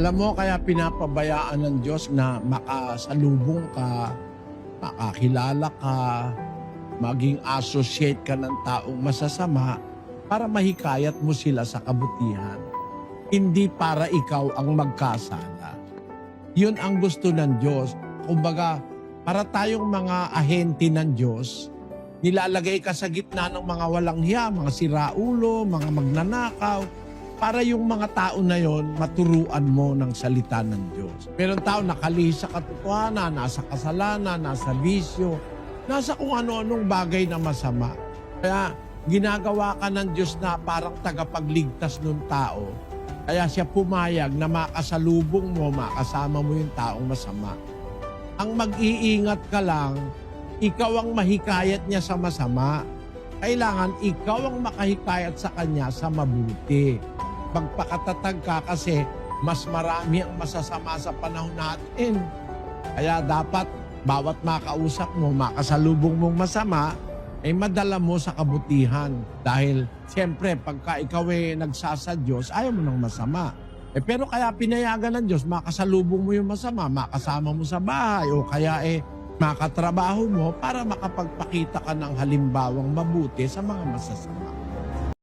Alam mo, kaya pinapabayaan ng Diyos na makasalubong ka, makakilala ka, maging associate ka ng taong masasama para mahikayat mo sila sa kabutihan. Hindi para ikaw ang magkasala. Yun ang gusto ng Diyos. Kumbaga, para tayong mga ahente ng Diyos, nilalagay ka sa gitna ng mga walang hiya, mga siraulo, mga magnanakaw, para yung mga tao na yon maturuan mo ng salita ng Diyos. Meron tao nakalihis sa katotohanan, nasa kasalanan, nasa bisyo, nasa kung ano-anong bagay na masama. Kaya ginagawa ka ng Diyos na parang tagapagligtas ng tao. Kaya siya pumayag na makasalubong mo, makasama mo yung taong masama. Ang mag-iingat ka lang, ikaw ang mahikayat niya sa masama. Kailangan ikaw ang makahikayat sa kanya sa mabuti. Magpakatatag ka kasi mas marami ang masasama sa panahon natin. Kaya dapat bawat makausap mo, makasalubong mong masama, ay madala mo sa kabutihan. Dahil siyempre, pagka ikaw ay nagsasa Diyos, ayaw mo ng masama. Eh, pero kaya pinayagan ng Diyos, makasalubong mo yung masama, makasama mo sa bahay, o kaya eh, makatrabaho mo para makapagpakita ka ng halimbawang mabuti sa mga masasama.